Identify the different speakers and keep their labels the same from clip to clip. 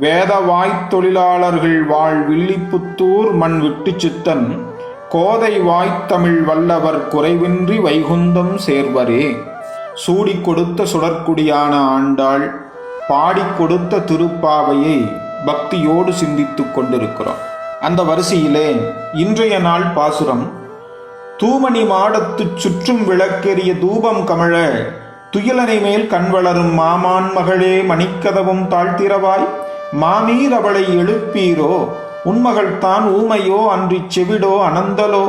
Speaker 1: வேதவாய்த் தொழிலாளர்கள் வாழ் வில்லிப்புத்தூர் மண் விட்டு சித்தன் கோதை வாய்த்தமிழ் வல்லவர் குறைவின்றி வைகுந்தம் சேர்வரே. சூடிக் கொடுத்த சுடற்குடியான ஆண்டாள் பாடிக் கொடுத்த திருப்பாவையை பக்தியோடு சிந்தித்துக் கொண்டிருக்கிறோம் அந்த வரிசையிலே இன்றைய நாள் பாசுரம் தூமணி மாடத்துச் சுற்றும் விளக்கெறிய தூபம் கமழ துயிலனை மேல் கண் வளரும் மாமான் மகளே மணிக்கதவும் தாழ்த்திரவாய். மாமீர் அவளை எழுப்பீரோ? உன்மகள் தான் ஊமையோ? அன்றிச் செவிடோ அனந்தலோ?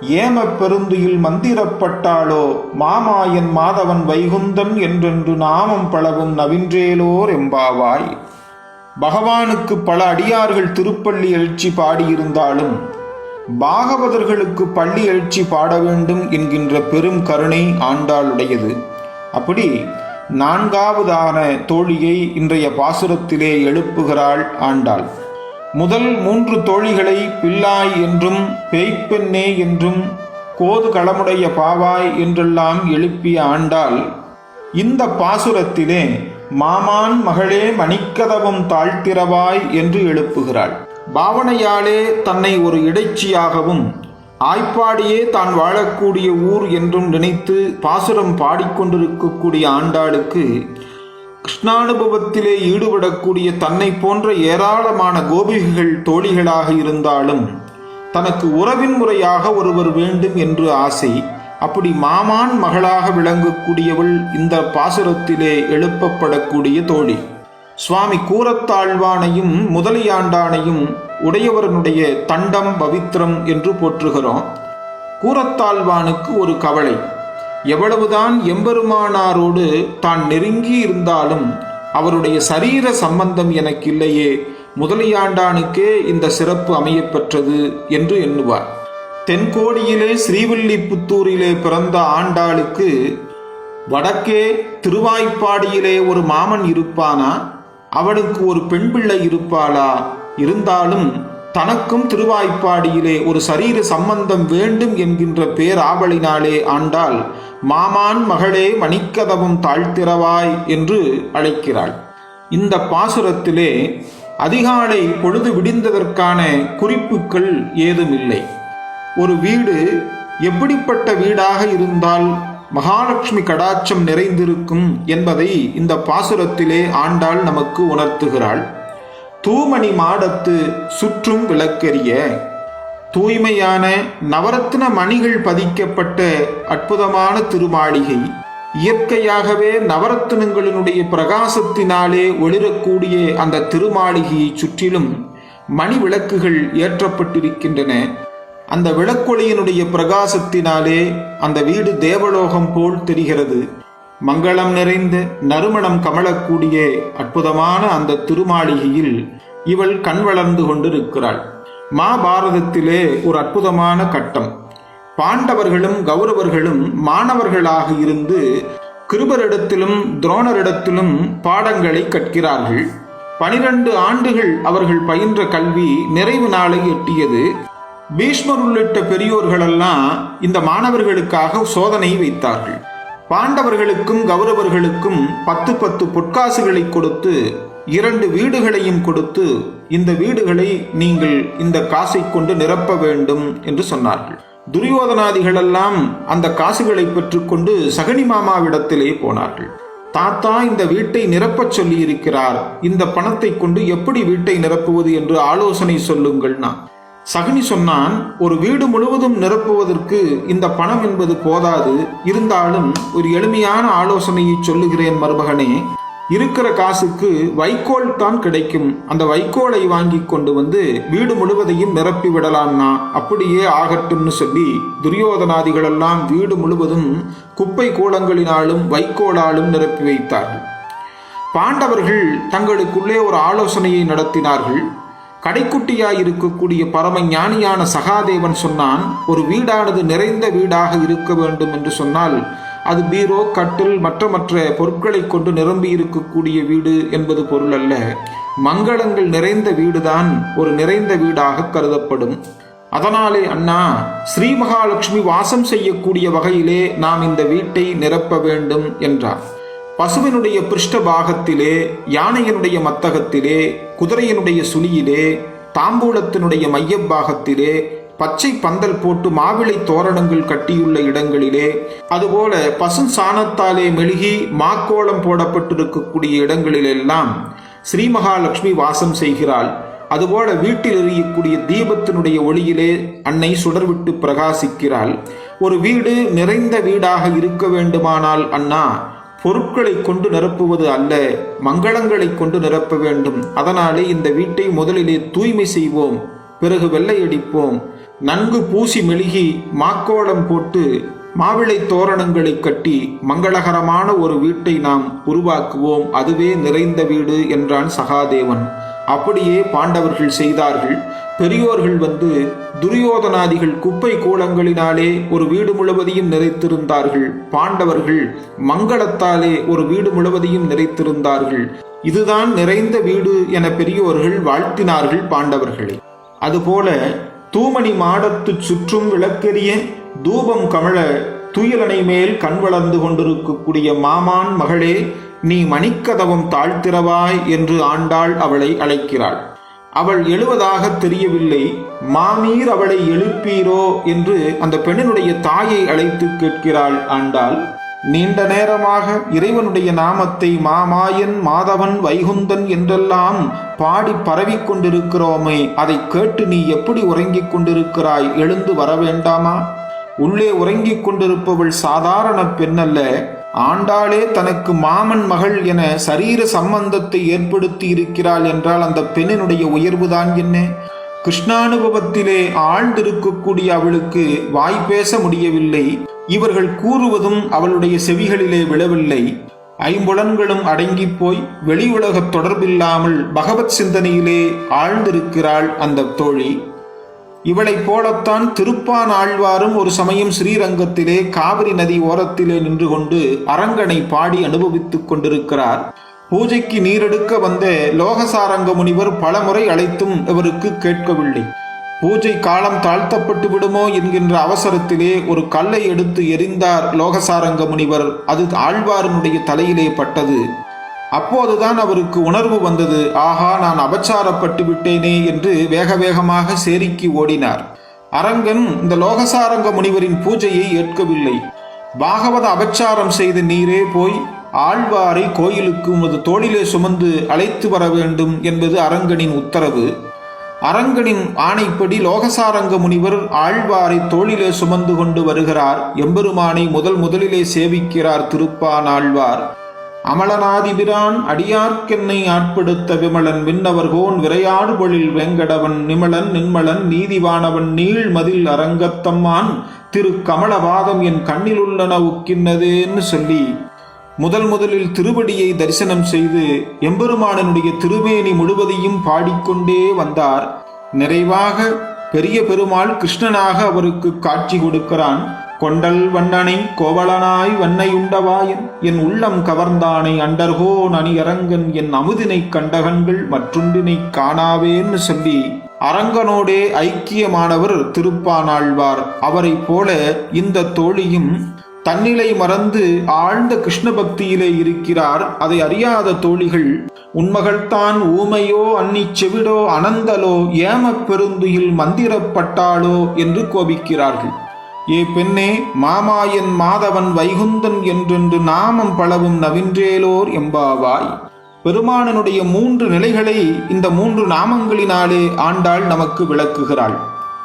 Speaker 1: ஏமப் பெருந்துயில் மந்திரப்பட்டாளோ? மாமாயன் மாதவன் வைகுந்தன் என்றென்று நாமம் பழகும் நவின்றேலோர் எம்பாவாய். பகவானுக்கு பல அடியார்கள் திருப்பள்ளி எழுச்சி பாடியிருந்தாலும் பாகவதர்களுக்கு பள்ளி எழுச்சி பாட வேண்டும் என்கின்ற பெரும் கருணை ஆண்டாளுடையது. அப்படி நான்காவதான தோழியை இன்றைய பாசுரத்திலே எழுப்புகிறாள் ஆண்டாள். முதல் மூன்று தோழிகளை பிள்ளாய் என்றும் பேய்ப்பெண்ணே என்றும் கோது களமுடைய பாவாய் என்றெல்லாம் எழுப்பிய ஆண்டாள் இந்த பாசுரத்திலே மாமான் மகளே மணிக்கதவும் தாழ்த்திரவாய் என்று எழுப்புகிறாள். பாவனையாலே தன்னை ஒரு இடைச்சியாகவும் ஆய்ப்பாடியே தான் வாழக்கூடிய ஊர் என்றும் நினைத்து பாசுரம் பாடிக்கொண்டிருக்கக்கூடிய ஆண்டாளுக்கு கிருஷ்ணானுபவத்திலே ஈடுபடக்கூடிய தன்னை போன்ற ஏராளமான கோபிகைகள் தோழிகளாக இருந்தாலும் தனக்கு உறவின் முறையாக ஒருவர் வேண்டும் என்று ஆசை அப்படி மாமான் மகளாக விளங்கக்கூடியவள் இந்த பாசுரத்திலே எழுப்பப்படக்கூடிய தோழி. சுவாமி கூரத்தாழ்வானையும் முதலியாண்டானையும் உடையவரனுடைய தண்டம் பவித்திரம் என்று போற்றுகிறோம். கூரத்தாழ்வானுக்கு ஒரு கவலை. எவ்வளவுதான் எம்பெருமானாரோடு தான் நெருங்கி இருந்தாலும் அவருடைய சரீர சம்பந்தம் எனக்கு இல்லையே முதலியாண்டானுக்கே இந்த சிறப்பு அமையப்பெற்றது என்று எண்ணுவார். தென்கோடியிலே ஸ்ரீவில்லிபுத்தூரிலே பிறந்த ஆண்டாளுக்கு வடக்கே திருவாய்ப்பாடியிலே ஒரு மாமன் இருப்பானா? அவனுக்கு ஒரு பெண் பிள்ளை இருப்பாளா? இருந்தாலும் தனக்கும் திருவாய்ப்பாடியிலே ஒரு சரீர சம்பந்தம் வேண்டும் என்கின்ற பேராவலினாலே ஆண்டாள் மாமான் மகளே மணிக்கதவும் தாழ்த்திரவாய் என்று அழைக்கிறாள். இந்த பாசுரத்திலே அதிகாலை பொழுது விடிந்ததற்கான குறிப்புகள் ஏதுமில்லை. ஒரு வீடு எப்படிப்பட்ட வீடாக இருந்தால் மகாலட்சுமி கடாட்சம் நிறைந்திருக்கும் என்பதை இந்த பாசுரத்திலே ஆண்டாள் நமக்கு உணர்த்துகிறாள். தூமணி மாடத்து சுற்றும் விளக்கெரிய தூய்மையான நவரத்ன மணிகள் பதிக்கப்பட்ட அற்புதமான திருமாளிகை இயற்கையாகவே நவரத்தினங்களினுடைய பிரகாசத்தினாலே ஒளிரக்கூடிய அந்த திருமாளிகையை சுற்றிலும் மணி விளக்குகள் ஏற்றப்பட்டிருக்கின்றன. அந்த விளக்கொளியினுடைய பிரகாசத்தினாலே அந்த வீடு தேவலோகம் போல் தெரிகிறது. மங்களம் நிறைந்த நறுமணம் கமலக்கூடிய அற்புதமான அந்த திருமாளிகையில் இவள் கண் வளர்ந்து கொண்டிருக்கிறாள். மாபாரதத்திலே ஒரு அற்புதமான கட்டம். பாண்டவர்களும் கௌரவர்களும் மாணவர்களாக இருந்து கிருபரிடத்திலும் துரோணரிடத்திலும் பாடங்களை கற்கிறார்கள். பனிரெண்டு ஆண்டுகள் அவர்கள் பயின்ற கல்வி நிறைவு நாளை எட்டியது. பீஷ்மர் உள்ளிட்ட பெரியோர்களெல்லாம் இந்த மாணவர்களுக்காக சோதனை வைத்தார்கள். பாண்டவர்களுக்கும் கௌரவர்களுக்கும் பத்து பத்து பொற்காசுகளை கொடுத்து இரண்டு வீடுகளையும் கொடுத்து இந்த வீடுகளை நீங்கள் இந்த காசை கொண்டு நிரப்ப வேண்டும் என்று சொன்னார்கள். துரியோதனாதிகளெல்லாம் அந்த காசுகளை பெற்றுக்கொண்டு சகனி மாமாவிடத்திலே போனார்கள். தாத்தா இந்த வீட்டை நிரப்பச் சொல்லியிருக்கிறார். இந்த பணத்தை கொண்டு எப்படி வீட்டை நிரப்புவது என்று ஆலோசனை சொல்லுங்கள்னா சகுனி சொன்னான் ஒரு வீடு முழுவதும் நிரப்புவதற்கு இந்த பணம் என்பது போதாது. இருந்தாலும் ஒரு எளிமையான ஆலோசனையை சொல்லுகிறேன் மருமகனே. இருக்கிற காசுக்கு வைக்கோல் தான் கிடைக்கும். அந்த வைக்கோலை வாங்கி கொண்டு வந்து வீடு முழுவதையும் நிரப்பி விடலாம்னா அப்படியே ஆகட்டும்னு சொல்லி துரியோதனாதிகளெல்லாம் வீடு முழுவதும் குப்பை கூலங்களினாலும் வைக்கோலாலும் நிரப்பி வைத்தார்கள். பாண்டவர்கள் தங்களுக்குள்ளே ஒரு ஆலோசனையை நடத்தினார்கள். கடைக்குட்டியாய் இருக்கக்கூடிய பரம ஞானியான சகாதேவன் சொன்னான் ஒரு வீடானது நிறைந்த வீடாக இருக்க வேண்டும் என்று சொன்னால் அது பீரோ கட்டில் மற்ற மற்ற பொருட்களை கொண்டு நிரம்பி இருக்கக்கூடிய வீடு என்பது பொருள் அல்ல. மங்களங்கள் நிறைந்த வீடுதான் ஒரு நிறைந்த வீடாக கருதப்படும். அதனாலே அண்ணா ஸ்ரீ மகாலட்சுமி வாசம் செய்யக்கூடிய வகையிலே நாம் இந்த வீட்டை நிரப்ப வேண்டும் என்றார். பசுவினுடைய பிருஷ்ட பாகத்திலே யானையினுடைய மத்தகத்திலே குதிரையினுடைய சுழியிலே தாம்பூலத்தினுடைய மையப்பாகத்திலே பச்சை பந்தல் போட்டு மாவிளை தோரணங்கள் கட்டியுள்ள இடங்களிலே அதுபோல பசு சாணத்தாலே மெழுகி மாக்கோலம் போடப்பட்டிருக்கக்கூடிய இடங்களிலெல்லாம் ஸ்ரீ மகாலட்சுமி வாசம் செய்கிறாள். அதுபோல வீட்டில் எரியக்கூடிய தீபத்தினுடைய ஒளியிலே அன்னை சுடர்விட்டு பிரகாசிக்கிறாள். ஒரு வீடு நிறைந்த வீடாக இருக்க வேண்டுமானால் அண்ணா பொருட்களை கொண்டு நிரப்புவது அல்ல மங்களங்களை கொண்டு நிரப்ப வேண்டும். அதனாலே இந்த வீட்டை முதலிலே தூய்மை செய்வோம் பிறகு வெள்ளையடிப்போம் நன்கு பூசி மெழுகி மாக்கோலம் போட்டு மாவிளை தோரணங்களை கட்டி மங்களகரமான ஒரு வீட்டை நாம் உருவாக்குவோம். அதுவே நிறைந்த வீடு என்றான் சகாதேவன். அப்படியே பாண்டவர்கள் செய்தார்கள். பெரியோர்கள் வந்து துரியோதனாதிகள் குப்பை கூலங்களினாலே ஒரு வீடு முழுவதையும் நிறைத்திருந்தார்கள். பாண்டவர்கள் மங்களத்தாலே ஒரு வீடு முழுவதையும் நிறைத்திருந்தார்கள். இதுதான் நிறைந்த வீடு என பெரியோர்கள் வாழ்த்தினார்கள் பாண்டவர்களை. அதுபோல தூமணி மாடத்துச் சுற்றும் விளக்கெரிய தூபம் கமழ துயிலனை மேல் கண் வளர்ந்து கொண்டிருக்கக்கூடிய மாமான் மகளே நீ மணிக்கதவம் தாழ்த்திரவாய் என்று ஆண்டாள் அவளை அழைக்கிறாள். அவள் எழுவதாக தெரியவில்லை மாமீர் அவளை எழுப்பீரோ என்று அந்த பெண்ணினுடைய தாயை அழைத்து கேட்கிறாள் ஆண்டாள். நீண்ட நேரமாக இறைவனுடைய நாமத்தை மாமாயன் மாதவன் வைகுந்தன் என்றெல்லாம் பாடி பரவிக் கொண்டிருக்கிறோமே அதை கேட்டு நீ எப்படி உறங்கிக் கொண்டிருக்கிறாய்? எழுந்து வர வேண்டாமா? உள்ளே உறங்கிக் கொண்டிருப்பவள் சாதாரண பெண்ணல்ல ஆண்டாளே தனக்கு மாமன் மகள் என சரீர சம்பந்தத்தை ஏற்படுத்தி இருக்கிறாள் என்றால் அந்த பெண்ணினுடைய உயர்வுதான் என்ன? கிருஷ்ணானுபவத்திலே ஆழ்ந்திருக்கக்கூடிய அவளுக்கு வாய் பேச முடியவில்லை. இவர்கள் கூறுவதும் அவளுடைய செவிகளிலே விழவில்லை. ஐம்புலன்களும் அடங்கி போய் வெளி உலகத் தொடர்பில்லாமல் பகவத் சிந்தனையிலே ஆழ்ந்திருக்கிறாள் அந்த தோழி. இவளைப் போலத்தான் திருப்பான் ஆழ்வாரும் ஒரு சமயம் ஸ்ரீரங்கத்திலே காவிரி நதி ஓரத்திலே நின்று கொண்டு அரங்கனை பாடி அனுபவித்துக் கொண்டிருக்கிறார். பூஜைக்கு நீரெடுக்க வந்த லோகசாரங்க முனிவர் பலமுறை அழைத்தும் இவருக்கு கேட்கவில்லை. பூஜை காலம் தாழ்த்தப்பட்டு விடுமோ என்கின்ற அவசரத்திலே ஒரு கல்லை எடுத்து எரிந்தார் லோகசாரங்க முனிவர். அது ஆழ்வாரனுடைய தலையிலே பட்டது. அப்போதுதான் அவருக்கு உணர்வு வந்தது. ஆஹா நான் அபச்சாரப்பட்டு விட்டேனே என்று வேக வேகமாக சேரிக்கு ஓடினார். அரங்கன் இந்த லோகசாரங்க முனிவரின் பூஜையை ஏற்கவில்லை. பாகவத அபச்சாரம் செய்த நீரே போய் ஆழ்வாரை கோயிலுக்கு உமது தோளிலே சுமந்து அழைத்து வர வேண்டும் என்பது அரங்கனின் உத்தரவு. அரங்கனின் ஆணைப்படி லோகசாரங்க முனிவர் ஆழ்வாரை தோளிலே சுமந்து கொண்டு வருகிறார். எம்பெருமானை முதல் முதலிலே சேவிக்கிறார் திருப்பான் ஆழ்வார். அமலனாதிபிரான் அடியார்க்கென்னை ஆட்படுத்த விமலன் விண்ணவர்கோன் விரையாடு பொழில் வெங்கடவன் நிமலன் நின்மலன் நீதிவானவன் நீள் மதில் அரங்கத்தம்மான் திரு கமலவாதம் என் கண்ணிலுள்ளன உக்கின்னதேன்னு சொல்லி முதல் முதலில் திருவடியை தரிசனம் செய்து எம்பெருமானனுடைய திருவேணி முழுவதையும் பாடிக்கொண்டே வந்தார். நிறைவாக பெரிய பெருமாள் கிருஷ்ணனாக அவருக்கு காட்சி கொடுக்கிறான். கொண்டல் வண்ணனை கோவலனாய் வண்ணையுண்டவாயன் என் உள்ளம் கவர்ந்தானை அண்டர்கோன் அணியரங்கன் என் அமுதினை கண்டகன்கள் மற்றுண்டினை காணாவேன்னு சொல்லி அரங்கனோடே ஐக்கியமானவர் திருப்பானாழ்வார். அவரைப் போல இந்த தோழியும் தன்னிலை மறந்து ஆழ்ந்த கிருஷ்ண பக்தியிலே இருக்கிறார். அதை அறியாத தோழிகள் உன்மகள்தான் ஊமையோ அன்னி செவிடோ அனந்தலோ ஏமப் பெருந்துயில் மந்திரப்பட்டாளோ என்று கோபிக்கிறார்கள். ஏ பெண்ணே மாமாயன் மாதவன் வைகுந்தன் என்றென்று நாமம் பலவும் நவின்றேலோர் எம்பாவாய். பெருமானனுடைய மூன்று நிலைகளை இந்த மூன்று நாமங்களினாலே ஆண்டாள் நமக்கு விளக்குகிறாள்.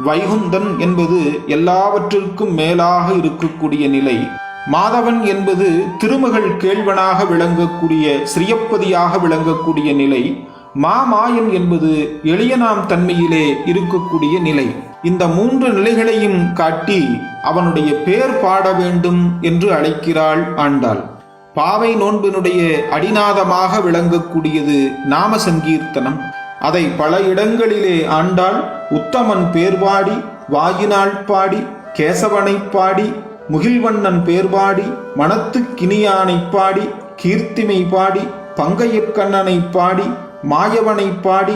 Speaker 1: வைகுந்தன் என்பது எல்லாவற்றிற்கும் மேலாக இருக்கக்கூடிய நிலை. மாதவன் என்பது திருமகள் கேள்வனாக விளங்கக்கூடிய ஸ்ரீயப்பதியாக விளங்கக்கூடிய நிலை. மாமாயன் என்பது எளியனாம் தன்மையிலே இருக்கக்கூடிய நிலை. இந்த மூன்று நிலைகளையும் காட்டி அவனுடைய பேர் பாட வேண்டும் என்று அழைக்கிறாள் ஆண்டாள். பாவை நோன்பினுடைய அடிநாதமாக விளங்கக்கூடியது நாம சங்கீர்த்தனம் அதை பல இடங்களிலே ஆண்டாள் உத்தமன் பேர் பாடி வாயினாள் பாடி கேசவனைப் பாடி முகில்வண்ணன் பேர் பாடி மனத்துக் பாடி கீர்த்திமை பாடி பங்கையக்கண்ணனை பாடி மாயவனைப் பாடி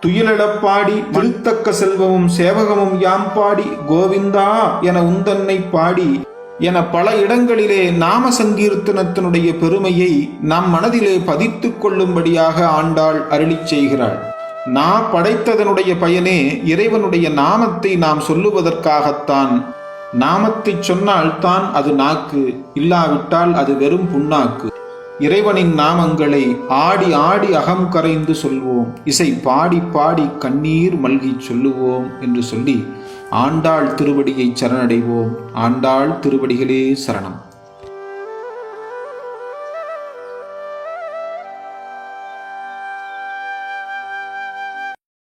Speaker 1: துயிலெழப் பாடி திருத்தக்க செல்வமும் சேவகமும் யாம் பாடி கோவிந்தா என உந்தன்னை பாடி என பல இடங்களிலே நாம சங்கீர்த்தனத்தினுடைய பெருமையை நம் மனதிலே பதித்துக் கொள்ளும்படியாக ஆண்டாள் அருளிச் செய்கிறாள். நான் படைத்ததனுடைய பயனே இறைவனுடைய நாமத்தை நாம் சொல்லுவதற்காகத்தான். நாமத்தை சொன்னால் தான் அது நாக்கு இல்லாவிட்டால் அது வெறும் புண்ணாக்கு. இறைவனின் நாமங்களை ஆடி ஆடி அகம் கரைந்து சொல்வோம். இசை பாடி பாடி கண்ணீர் மல்கி சொல்லுவோம் என்று சொல்லி ஆண்டாள் திருவடியை சரணடைவோம். ஆண்டாள் திருவடிகளே சரணம்.